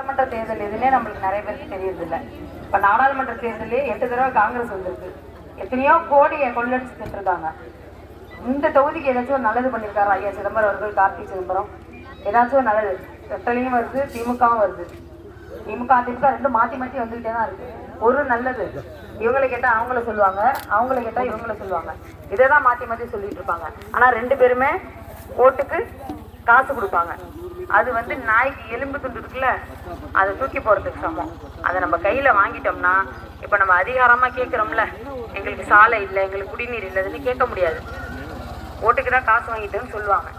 சட்டமன்ற தேர்தல் எதுன்னே நம்மளுக்கு நிறைய பேருக்கு தெரியறது இப்போ நாடாளுமன்ற தேர்தலே எட்டு தடவை காங்கிரஸ் வந்திருக்கு. எத்தனையோ கோடியை கொள்ளடிச்சுட்டு இருக்காங்க இந்த தொகுதிக்கு ஏதாச்சும் ஒரு நல்லது பண்ணியிருக்காரு? ஐயா சிதம்பரம் அவர்கள் கார்த்தி சிதம்பரம். ஏதாச்சும் ஒரு நல்லது. செட்டலையும் வருது திமுகவும் வருது. திமுக அதிமுக ரெண்டும் மாற்றி மாற்றி வந்துகிட்டே தான் இருக்கு. ஒரு நல்லது. இவங்களை கேட்டால் அவங்கள சொல்லுவாங்க. அவங்கள கேட்டால் இவங்கள சொல்லுவாங்க. இதை தான் மாற்றி மாற்றி சொல்லிட்டு இருப்பாங்க. ஆனால் ரெண்டு பேருமே ஓட்டுக்கு காசு கொடுப்பாங்க. அது வந்து நாய்க்கு எலும்பு துண்டு இருக்குல்ல அதை தூக்கி போறதுக்கு சமம். அதை நம்ம கையில வாங்கிட்டோம்னா இப்ப நம்ம அதிகாரமா கேட்குறோம்ல எங்களுக்கு சாலை இல்லை எங்களுக்கு குடிநீர் இல்லைன்னு கேட்க முடியாது. ஓட்டுக்கு தான் காசு வாங்கிட்டேன்னு சொல்லுவாங்க.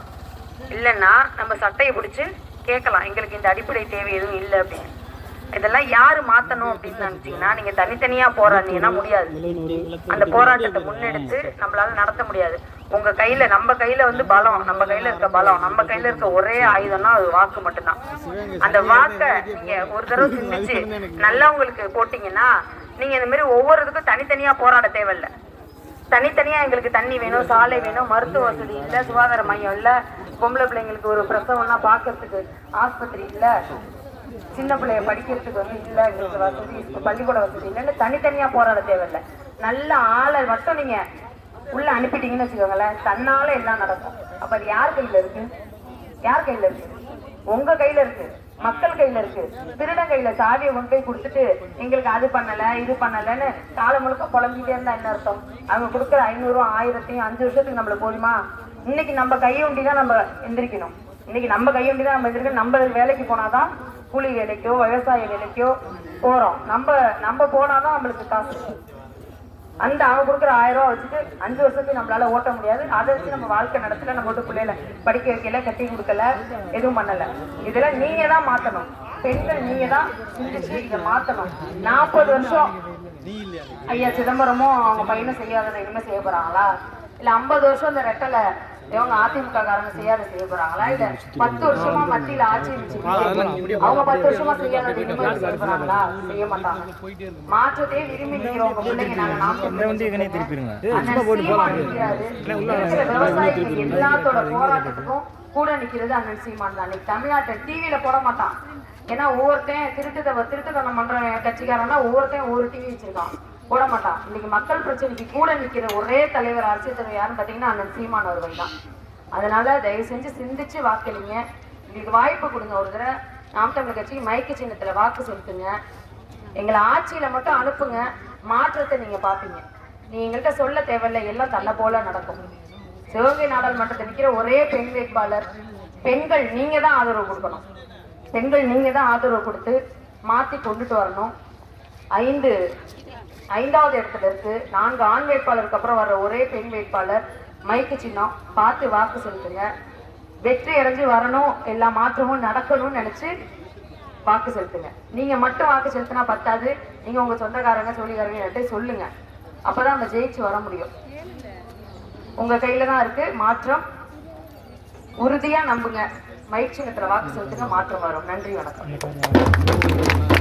இல்லைன்னா நம்ம சட்டையை பிடிச்சி கேட்கலாம் எங்களுக்கு இந்த அடிப்படை தேவை எதுவும் இல்லை அப்படின்னு. இதெல்லாம் யாரு மாத்தணும் அப்படின்னு நினைச்சீங்கன்னா நீங்க தனித்தனியா போராடினீங்கன்னா முடியாது. அந்த போராட்டத்தை முன்னெடுத்து நம்மளால நடத்த முடியாது. உங்க கையில நம்ம கையில வந்து பலம். நம்ம கையில இருக்க பலம். நம்ம கையில இருக்க ஒரே ஆயுதம்னா அது வாக்கு மட்டும்தான். அந்த வாக்கை நீங்க ஒரு தடவை சிந்திச்சு நல்லவங்களுக்கு போட்டீங்கன்னா நீங்க இந்த மாதிரி ஒவ்வொரு இதுக்கும் தனித்தனியா போராட தேவையில்ல. தனித்தனியா எங்களுக்கு தண்ணி வேணும் சாலை வேணும் மருத்துவ வசதி இல்ல சுகாதார மையம் இல்ல பொம்பளை பிள்ளைங்களுக்கு ஒரு பிரசவம்னா பாக்குறதுக்கு ஆஸ்பத்திரி இல்ல சின்ன பிள்ளைய படிக்கிறதுக்கு வந்து இல்ல எங்களுக்கு வசதி பள்ளிக்கூட வசதி இல்லைன்னு தனித்தனியா போராட தேவையில்லை. நல்ல ஆளை மட்டும் நீங்க உள்ள அனுப்பிட்டீங்கன்னு வச்சுக்கோங்களேன் தன்னால எல்லாம் நடக்கும். அப்ப அது யார் கையில இருக்கு? யார் கையில இருக்கு? உங்க கையில இருக்கு. மக்கள் கையில இருக்கு. திருடன் கையில சாவியை கொண்டு போய் கொடுத்துட்டு எங்களுக்கு அது பண்ணல இது பண்ணலன்னு காலம் முழுக்க புலம்பிட்டே இருந்தா என்ன அர்த்தம்? அவங்க கொடுக்குற ஐநூறும் ஆயிரத்தையும் அஞ்சு வருஷத்துக்கு நம்மளுக்கு போதுமா? இன்னைக்கு நம்ம கையொண்டி தான் நம்ம எந்திரிக்கணும். இன்னைக்கு நம்ம கையொண்டி தான் நம்ம எந்திரிக்கணும். நம்ம வேலைக்கு போனாதான் கூலி வேலைக்கோ விவசாய வேலைக்கோ போறோம். நம்ம நம்ம போனாதான் நம்மளுக்கு காசு. அந்த அவன் கொடுக்குற ஆயிரம் ரூபா வச்சுட்டு அஞ்சு வருஷத்துக்கு நம்மளால ஓட்ட முடியாது. அதை வச்சு நம்ம வாழ்க்கை நடத்தல நம்ம வீட்டு பிள்ளைல படிக்க வைக்கல கட்டி கொடுக்கல எதுவும் பண்ணல. இதெல்லாம் நீங்க தான் மாத்தணும். பெண்கள் நீங்க தான் சிந்திச்சு இதை மாத்தணும். நாற்பது வருஷம். ஐயா சிதம்பரமும் அவங்க பையனும் செய்யாத இனிமே செய்ய போறாங்களா? இல்ல ஐம்பது வருஷம் இந்த ரெட்டலை இவங்க அதிமுக காரங்க செய்யாத செய்ய போறாங்களா? இல்ல பத்து வருஷமா மத்தியில ஆட்சி இருந்துச்சு அவங்க பத்து வருஷமா செய்யாத இனிமே செய்ய போறாங்களா? செய்ய மாட்டாங்க. மாற்றத்தையே விரும்பி நிக்கிறவங்க பிள்ளைங்க நாங்க எல்லாத்தோட போராட்டத்துக்கும் கூட நிக்கிறது அண்ணன் சீமான் தான். இன்னைக்கு தமிழ்நாட்டில் டிவியில போட மாட்டான். ஏன்னா ஒவ்வொருத்தையும் திருட்டு திருட்டுத்தனம் பண்ற கட்சிக்காரன்னா ஒவ்வொருத்தையும் ஒவ்வொரு டிவி வச்சிருக்கான். போட மாட்டான் இன்னைக்கு மக்கள் பிரச்சனைக்கு கூட நிக்கிற ஒரே தலைவர் அரசியல் தலைவர் யாருன்னு பாத்தீங்கன்னா அண்ணன் சீமான் அவர்கள் தான். அதனால தயவு செஞ்சு சிந்திச்சு வாக்களிங்க. உங்களுக்கு வாய்ப்பு கொடுங்க ஒரு தடவை. நாம் தமிழ் கட்சிக்கு மயக்க சின்னத்துல வாக்கு செலுத்துங்க. எங்களை ஆட்சியில மட்டும் அனுப்புங்க. மாற்றத்தை நீங்க பாப்பீங்க நீ எங்கள்கிட்ட சொல்ல தேவையில்ல. எல்லாம் தன்னை போல நடக்கும். சிவகங்கை நாடாளுமன்றத்தில் நிற்கிற ஒரே பெண் வேட்பாளர் பெண்கள் நீங்க தான் ஆதரவு கொடுக்கணும். பெண்கள் நீங்க தான் ஆதரவு கொடுத்து மாத்தி கொண்டுட்டு வரணும். ஐந்து ஐந்தாவது இடத்துல இருக்கு. நான்கு ஆண் வேட்பாளருக்கு அப்புறம் வர்ற ஒரே பெண் வேட்பாளர் மைக்கு சின்னம். பார்த்து வாக்கு செலுத்துங்க. வெற்றி அடைஞ்சு வரணும் எல்லா மாற்றமும் நடக்கணும்னு நினைச்சு வாக்கு செலுத்துங்க. நீங்க மட்டும் வாக்கு செலுத்தினா பத்தாது. நீங்க உங்க சொந்தக்காரங்க சொல்லிக்காரங்க எல்லாத்தையும் சொல்லுங்க. அப்பதான் நம்ம ஜெயிச்சு வர முடியும். உங்க கையில தான் இருக்கு. மாற்றம் உறுதியா நம்புங்க. மயிற்சி வாக்கு செலுத்துங்க மாற்றம் வரும். நன்றி வணக்கம்.